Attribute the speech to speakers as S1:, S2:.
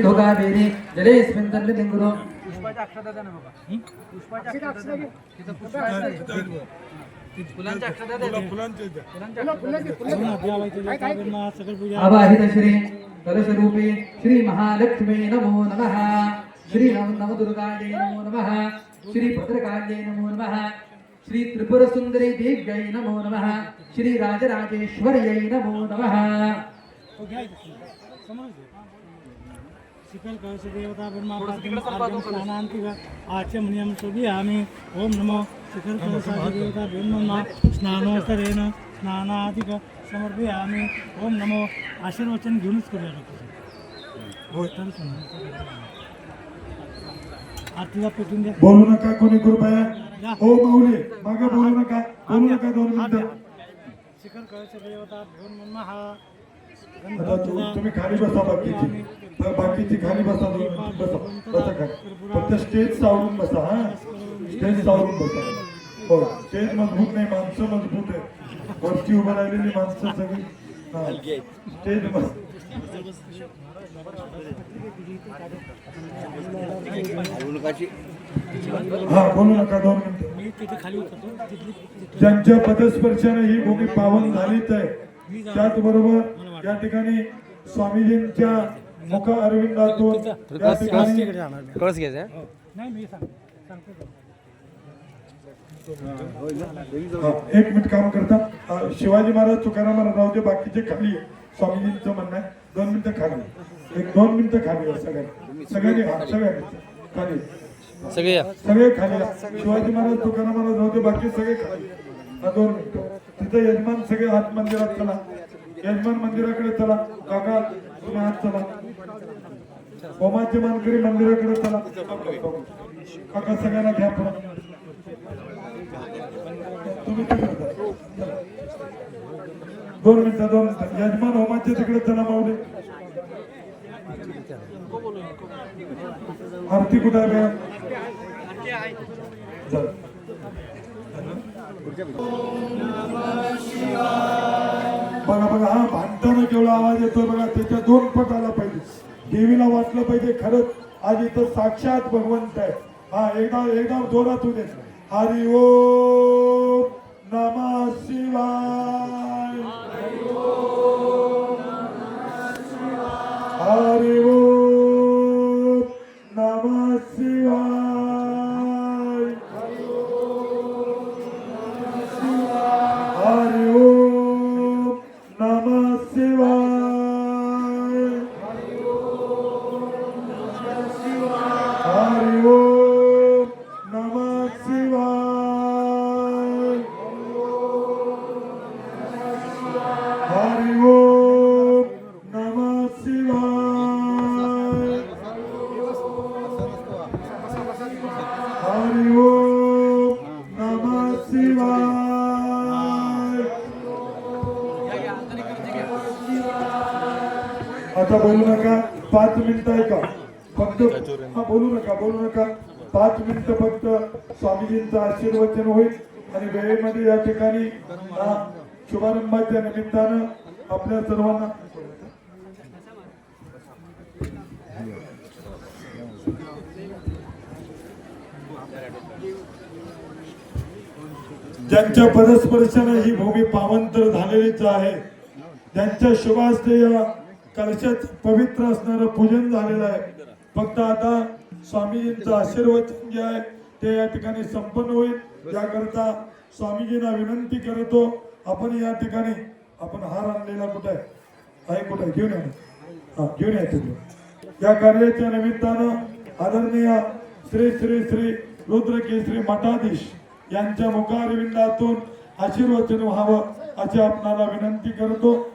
S1: सिंधुकावेरी जलेऽस्मिन् तन्निलिङ्गुरो
S2: पुष्पाच्या अक्षता द्या ना बाबा पुष्पाच्या अक्षता द्या ना. तिथं पुष्पाच्या अक्षता द्या. फुलांच्या अक्षता द्या ते. फुलांच्या अक्षता
S1: आवाहित श्री कलशरूपे श्री महालक्ष्मी नमो नमः श्री नव नवदुर्गायै नमो नमः श्री भद्रकाल्यै नमो नमः श्री त्रिपुरसुन्दरी देव्यै नमो नमः श्री राजराजेश्वर्यै नमो नमः
S3: शिखर कळश देवता ब्रह्मा स्नानांतिक आचमनीयम शोभयामि ओम नमो. शिखर कळशादि देवता ब्रह्मा स्नानोत्तरेण स्नानाधिक समर्पयामि. ओम नमो. आशीर्वचन घेऊनच करूया लोक तर समजा. आरतीला पेटून द्या.
S4: बोलू नका कोणी कृपया हो माऊली. मागे बोलू नका. बोलू नका दोन मिनिटं.
S3: शिखर कळश देवता ब्रह्मा
S4: आता तू- तुम्ही खाली बसा बाकीची तर बाकीची खाली बसा बसा बसा खाली. फक्त स्टेज सावरून बसा हा? स्टेज सावरून बसा. हो स्टेज मजबूत नाही माणसं मजबूत आहे वरती उभं राहिलेली माणसं सगळी. हा. स्टेज हा बोलू नका दोन मिनिट. ज्यांच्या पदस्पर्शाने ही भूमी पावन झालीच आहे त्याचबरोबर या ठिकाणी स्वामीजींच्या मुख अरविंदातून या ठिकाणी
S2: कळस घ्यायचा
S3: नाही मी सांग सांगतो.
S4: हा, एक मिनिट काम करता. शिवाजी महाराज तुकाराम महाराज राहू दे बाकीचे खाली. स्वामीजींचं म्हणणं आहे दोन मिनिटं खाली एक दोन मिनिटं खाली सगळ्यांनी सगळ्यांनी हा, सगळ्यांनी. खाली
S2: सगळे
S4: सगळे खाली. शिवाजी महाराज तुकाराम महाराज राहू दे बाकी सगळे खाली हा दोन मिनिटं. तिथे यजमान सगळे हात मंदिरात चला. यजमान मंदिराकडे चला. काका तुम्ही चला होमाचे मानकरी मंदिराकडे चला काका सगळ्यांना घ्या पण तुम्ही दोन मिनिटं दोन मिनिटं यजमान होमाचे तिकडे चला माऊली आरती कुठे आहे बे? चला. बघा बघा हा भांडताना केवढा आवाज येतो बघा त्याच्या दोन पट आला पाहिजे. देवीला वाटलं पाहिजे खरंच आज इथं साक्षात भगवंत आहे. हा एकदा एकदा जोरातून येत दे ओ ओम नमः आता बोलू नका पाच मिनिटं ऐका. फक्त हा बोलू नका बोलू नका. पाच मिनिटं फक्त स्वामीजींचं आशीर्वचन होईल आणि वेळेमध्ये या ठिकाणी शुभारंभाच्या निमित्तानं आपल्या सर्वांना ज्यांच्या पदस्पर्शनं ही भूमी पावंतर झालेलीच आहे ज्यांच्या शुभास्ते या कलशात पवित्र असणारं पूजन झालेलं आहे. फक्त आता स्वामीजींचं आशीर्वचन जे आहे ते या ठिकाणी संपन्न होईल. याकरता स्वामीजींना विनंती करतो आपण या ठिकाणी आपण हार आणलेला कुठे आहे? कुठे? आहे? घेऊन या. हा घेऊन या तुम्ही. या कार्याच्या निमित्तानं आदरणीय श्री श्री श्री रुद्रकेश्री मठाधीश यांच्या मुखारविंदातून आशीर्वचन व्हावं अशी आपणाला विनंती करतो.